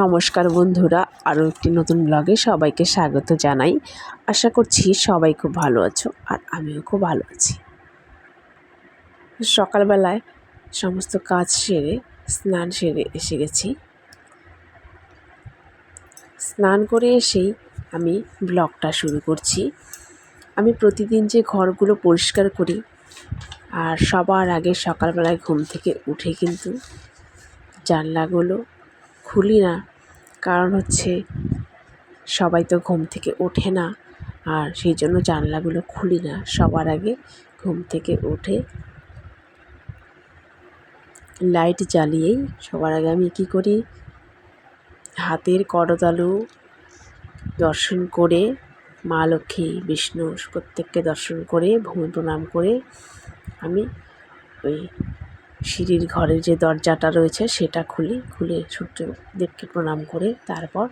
নমস্কার বন্ধুরা, আরও একটি নতুন ব্লগে সবাইকে স্বাগত জানাই। আশা করছি সবাই খুব ভালো আছো আর আমিও খুব ভালো আছি। সকালবেলায় সমস্ত কাজ সেরে, স্নান সেরে এসে গেছি। স্নান করে এসেই আমি ব্লগটা শুরু করছি। আমি প্রতিদিন যে ঘরগুলো পরিষ্কার করি, আর সবার আগে সকালবেলায় ঘুম থেকে উঠে কিন্তু জানলাগুলো খুলি না। কারণ হচ্ছে সবাই তো ঘুম থেকে ওঠে না। আর সেই জন্য জানলাগুলো খুলি না। সবার আগে ঘুম থেকে উঠে লাইট জ্বালিয়েই সবার আগে আমি কী করি? হাতের করতালু দর্শন করে মা লক্ষ্মী, বিষ্ণু প্রত্যেককে দর্শন করে ভূমি প্রণাম করে আমি ওই সিঁড়ির ঘরের যে দরজাটা রয়েছে সেটা খুলি, খুলে সূর্যদেবকে প্রণাম করে তারপর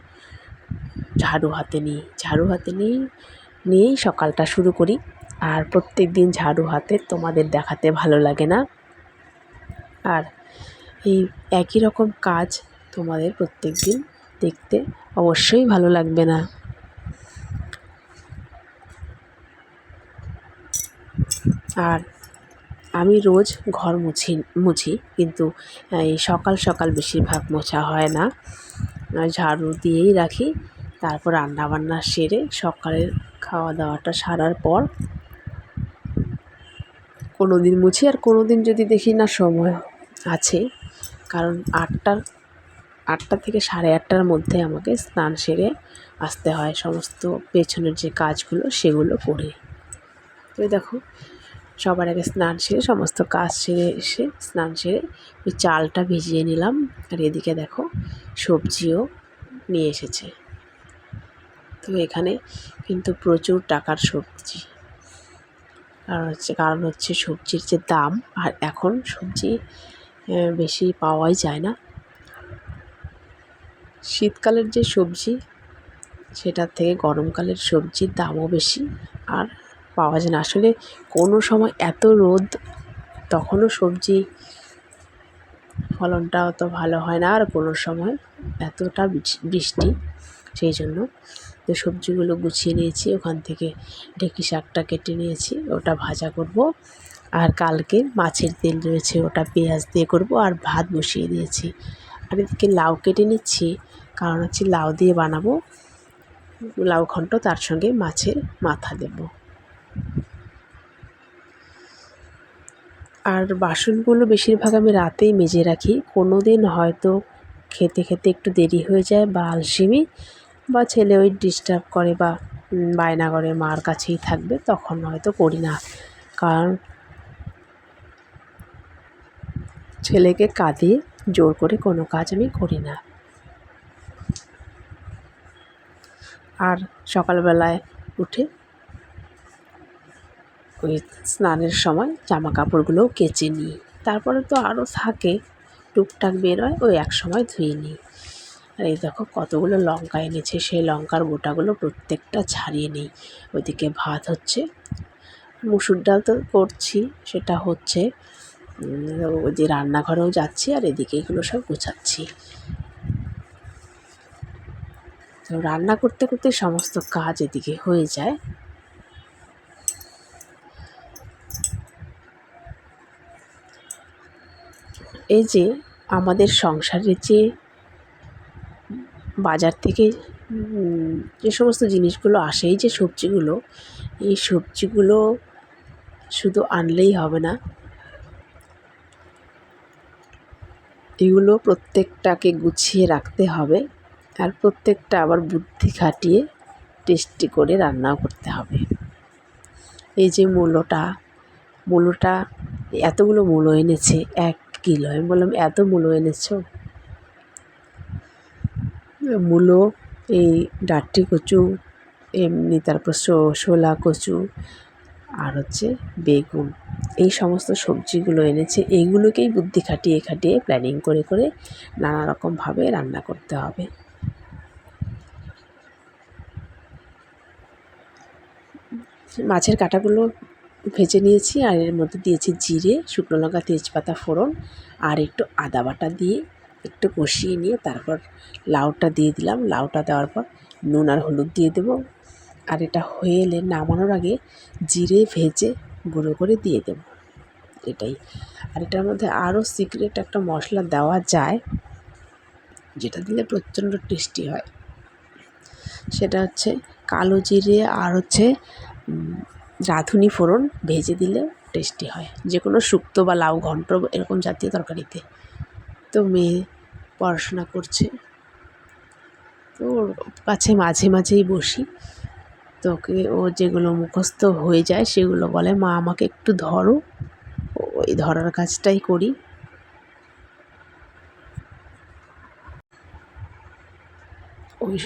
ঝাড়ু হাতে নিই। ঝাড়ু হাতে নিই, নিয়েই সকালটা শুরু করি। আর প্রত্যেক দিন ঝাড়ু হাতে তোমাদের দেখাতে ভালো লাগে না। আর এই একই রকম কাজ তোমাদের প্রত্যেক দিন দেখতে অবশ্যই ভালো লাগবে না। আর আমি রোজ ঘর মুছি মুছি, কিন্তু এই সকাল সকাল বেশিরভাগ মোছা হয় না। ঝাড়ু দিয়েই রাখি, তারপর রান্নাবান্না সেরে সকালের খাওয়া দাওয়াটা সারার পর কোনো দিন মুছি আর কোনো দিন যদি দেখি না সময় আছে, কারণ আটটার, আটটা থেকে সাড়ে আটটার মধ্যে আমাকে স্নান সেরে আসতে হয়। সমস্ত পেছনের যে কাজগুলো, সেগুলো করে। তো দেখো সবার আগে স্নান সেরে সমস্ত কাজ সেরে এসে স্নান সেরে ওই চালটা ভিজিয়ে নিলাম। আর এদিকে দেখো সবজিও নিয়ে এসেছে। তো এখানে কিন্তু প্রচুর টাকার সবজি। কারণ হচ্ছে কারণ হচ্ছে সবজির যে দাম, আর এখন সবজি বেশি পাওয়াই যায় না। শীতকালের যে সবজি, সেটার থেকে গরমকালের সবজির দামও বেশি। আর পাওয়া যায় না। আসলে কোনো সময় এত রোদ, তখনও সবজি ফলনটা অত ভালো হয় না। আর কোনো সময় এতটা বৃষ্টি, সেই জন্য তো সবজিগুলো গুছিয়ে নিয়েছি। ওখান থেকে ঢেঁকি শাকটা কেটে নিয়েছি, ওটা ভাজা করব। আর কালকে মাছের তেল রয়েছে, ওটা পেঁয়াজ দিয়ে করব আর ভাত বসিয়ে দিয়েছি। আর এদিকে লাউ কেটে নিচ্ছি, কারণ হচ্ছে লাউ দিয়ে বানাবো। লাউ ঘন্ট তার সঙ্গে মাছের মাথা দেবো। আর বাসনগুলো বেশিরভাগ আমি রাতেই মেজে রাখি। কোনো দিন হয়তো খেতে খেতে একটু দেরি হয়ে যায় বা আলসেমি বা ছেলে ওই ডিস্টার্ব করে বা বায়না করে, মার কাছেই থাকবে, তখন হয়তো করি না। কারণ ছেলেকে কাঁদিয়ে জোর করে কোনো কাজ আমি করি না। আর সকালবেলায় উঠে ওই স্নানের সময় জামা কাপড়গুলোও কেচে নিই। তারপরে তো আরও থাকে, টুকটাক বেরোয়, ওই এক সময় ধুয়ে নিই। আর এই দেখো কতগুলো লঙ্কা এনেছে, সেই লঙ্কার গোটাগুলো প্রত্যেকটা ছাড়িয়ে নিই। ওইদিকে ভাত হচ্ছে, মুসুর ডাল তো করছি, সেটা হচ্ছে ওই যে রান্নাঘরেও যাচ্ছি, আর এদিকে এগুলো সব গোছাচ্ছি। তো রান্না করতে করতে সমস্ত কাজ এদিকে হয়ে যায়। এই যে আমাদের সংসারের যে বাজার থেকে যে সমস্ত জিনিসগুলো আসে, এই যে সবজিগুলো, এই সবজিগুলো শুধু আনলেই হবে না। এগুলো প্রত্যেকটাকে গুছিয়ে রাখতে হবে আর প্রত্যেকটা আবার বুদ্ধি খাটিয়ে টেস্টি করে রান্নাও করতে হবে। এই যে মূলোটা মূলোটা, এতগুলো মূলো এনেছে, এক কিলো? আমি বললাম, এত মূলো এনেছো? মূলো এই ডাঁটি কচু, এমনি তারপর শোলা কচু আর হচ্ছে বেগুন। এই সমস্ত সবজিগুলো এনেছে। এইগুলোকেই বুদ্ধি খাটিয়ে খাটিয়ে প্ল্যানিং করে করে নানা রকমভাবে রান্না করতে হবে। মাছের কাঁটাগুলো ভেজে নিয়েছি আর এর মধ্যে দিয়েছি জিরে, শুকনো লঙ্কা, তেজপাতা, ফোড়ন আর একটু আদা বাটা দিয়ে একটু কষিয়ে নিয়ে তারপর লাউটা দিয়ে দিলাম। লাউটা দেওয়ার পর নুন আর হলুদ দিয়ে দেবো। আর এটা হয়ে এলে নামানোর আগে জিরে ভেজে গুঁড়ো করে দিয়ে দেবো। এটাই। আর এটার মধ্যে আরও সিক্রেট একটা মশলা দেওয়া যায়, যেটা দিলে প্রচণ্ড টেস্টি হয়। সেটা হচ্ছে কালো জিরে আর হচ্ছে রাঁধুনি ফোড়ন ভেজে দিলে টেস্টি হয়। যে কোনো শুক্তো বা লাউ, ঘন্ট, এরকম জাতীয় তরকারিতে। তো মেয়ে পড়াশোনা করছে। তো ওর কাছে মাঝে মাঝেই বসি। তো ওকে, ও যেগুলো মুখস্থ হয়ে যায় সেগুলো বলে, মা, আমাকে একটু ধরো। ওই ধরার কাজটাই করি। ওই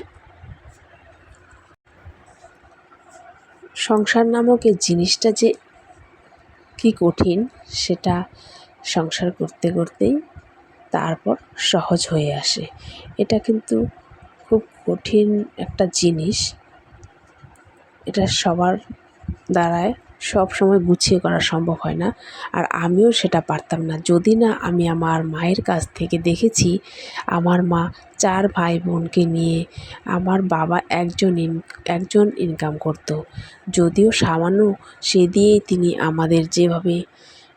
সংসার নামক এই জিনিসটা যে কি কঠিন, সেটা সংসার করতে করতেই তারপর সহজ হয়ে আসে। এটা কিন্তু খুব কঠিন একটা জিনিস। এটা সবার দ্বারায় সব সময় গুছিয়ে করা সম্ভব হয় না। আর আমিও সেটা পারতাম না। যদি না আমি আমার মায়ের কাছ থেকে দেখেছি, আমার মা চার ভাই বোনকে নিয়ে আমার বাবা একজন ইন, একজন ইনকাম করতো। যদিও সামান্য সে দিয়েই তিনি আমাদের যেভাবে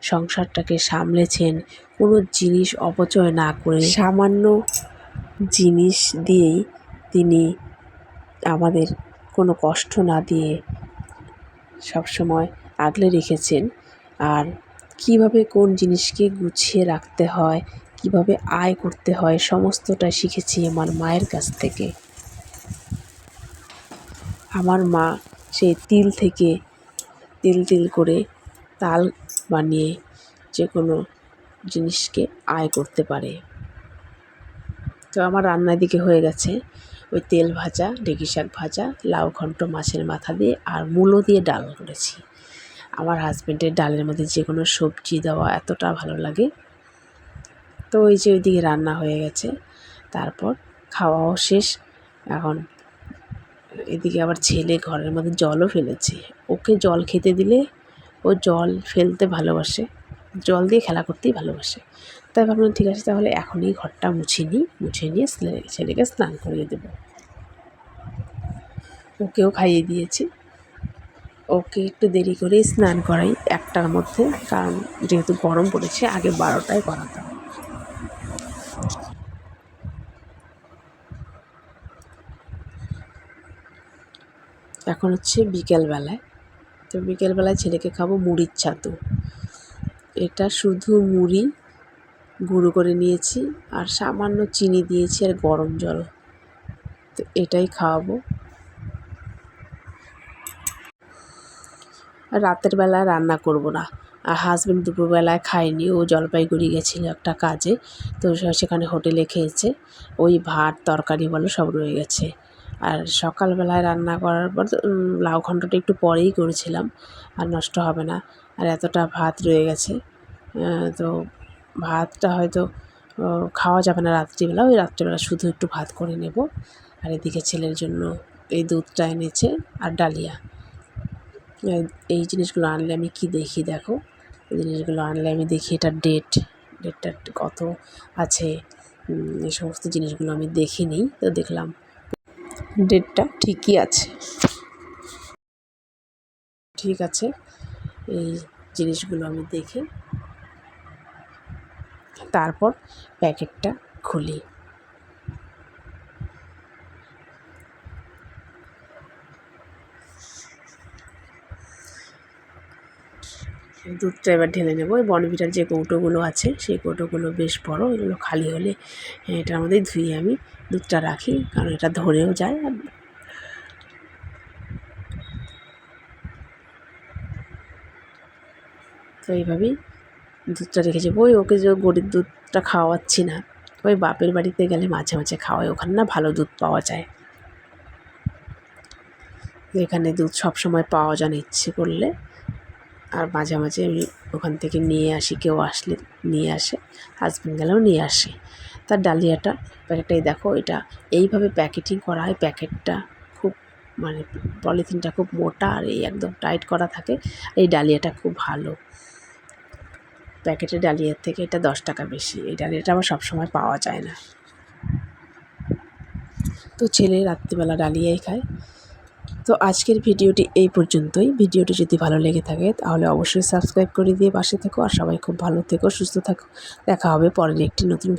সংসারটাকে সামলেছেন, কোনো জিনিস অপচয় না করে সামান্য জিনিস দিয়েই তিনি আমাদের কোনো কষ্ট না দিয়ে সবসময় আগলে রেখেছেন আর কীভাবে কোন জিনিসকে গুছিয়ে রাখতে হয়, কীভাবে আয় করতে হয়, সমস্তটা শিখেছি আমার মায়ের কাছ থেকে। আমার মা সেই তিল থেকে তিল তিল করে তাল বানিয়ে যে কোনো জিনিসকে আয় করতে পারে। তো আমার রান্নার দিকে হয়ে গেছে। ওই তেল ভাজা, ঢেঁকি শাক ভাজা, লাউ ঘন্ট, মাছের মাথা দিয়ে আর মূলো দিয়ে ডাল করেছি। আমার হাজব্যান্ডের ডালের মধ্যে যে কোনো সবজি দেওয়া এতটা ভালো লাগে। তো ওই যে ওইদিকে রান্না হয়ে গেছে। তারপর খাওয়াও শেষ। এখন এদিকে আবার ছেলে ঘরের মধ্যে জলও ফেলেছে। ওকে জল খেতে দিলে ও জল ফেলতে ভালোবাসে। জল দিয়ে খেলা করতেই ভালোবাসে। তাই ভাবলাম, ঠিক আছে, তাহলে এখনই ঘরটা মুছে নিই। মুছে নিয়ে ছেলেকে স্নান করিয়ে দেবো। ওকেও খাইয়ে দিয়েছি। ওকে একটু দেরি করেই স্নান করাই একটার মধ্যে, কারণ যেহেতু গরম পড়েছে, আগে বারোটায় করাতাম এখন হচ্ছে বিকেলবেলায়। তো বিকেলবেলায় ছেলেকে খাব মুড়ির ছাতু। এটা শুধু মুড়ি গুঁড়ো করে নিয়েছি আর সামান্য চিনি দিয়েছি আর গরম জল। তো এটাই খাওয়াবো। রাতের বেলায় রান্না করব না। আর হাজব্যান্ড দুপুরবেলায় খায়নি, ও জলপাইগুড়ি গেছিল একটা কাজে, তো সেখানে হোটেলে খেয়েছে। ওই ভাত, তরকারি বলো সব রয়ে গেছে। আর সকালবেলায় রান্না করার পর লাউ ঘণ্টটা একটু পরেই করেছিলাম, আর নষ্ট হবে না। আর এতটা ভাত রয়ে গেছে তো ভাতটা হয়তো খাওয়া যাবে না রাত্রিবেলা, ওই রাত্রিবেলা শুধু একটু ভাত করে নেব। আর এদিকে ছেলের জন্য এই দুধটা এনেছে আর ডালিয়া। এই জিনিসগুলো আনলে আমি কি দেখি দেখো? এই জিনিসগুলো আনলে আমি দেখি এটার ডেট ডেটটা কত আছে। এই সমস্ত জিনিসগুলো আমি দেখিনি, তো দেখলাম ডেটটা ঠিকই আছে। ঠিক আছে, এই জিনিসগুলো আমি দেখে তারপর প্যাকেটটা খুলি। দুধটা এবার ঢেলে নেব। ওই বনভিটার যে কৌটোগুলো আছে, সেই কৌটোগুলো বেশ বড়, এগুলো খালি হলে এটার মধ্যে ধুয়ে আমি দুধটা রাখি, কারণ এটা ধরেও যায়। আর তো এইভাবেই দুধটা রেখেছি। ওই ওকে যে গরুর দুধটা খাওয়াচ্ছি না, ওই বাপের বাড়িতে গেলে মাঝে মাঝে খাওয়াই, ওখানে না ভালো দুধ পাওয়া যায়। এখানে দুধ সব সময় পাওয়া যায় না, ইচ্ছে করলে। আর মাঝে মাঝে আমি ওখান থেকে নিয়ে আসি, কেউ আসলে নিয়ে আসে হাজব্যান্ড গেলেও নিয়ে আসে। তার ডালিয়াটা প্যাকেটটাই দেখো, এটা এইভাবে প্যাকেটিং করা হয়, প্যাকেটটা খুব মানে পলিথিনটা খুব মোটা আর এই একদম টাইট করা থাকে। এই ডালিয়াটা খুব ভালো। প্যাকেটের ডালিয়ার থেকে এটা দশ টাকা বেশি। এই ডালিয়াটা আমার সবসময় পাওয়া যায় না। তো ছেলে রাত্রিবেলা ডালিয়াই খায়। তো আজকের ভিডিওটি এই পর্যন্তই। ভিডিওটি যদি ভালো লেগে থাকে, তাহলে অবশ্যই সাবস্ক্রাইব করে দিয়ে পাশে থেকো। আর সবাই খুব ভালো থেকো, সুস্থ থাকো। দেখা হবে পরের একটি নতুন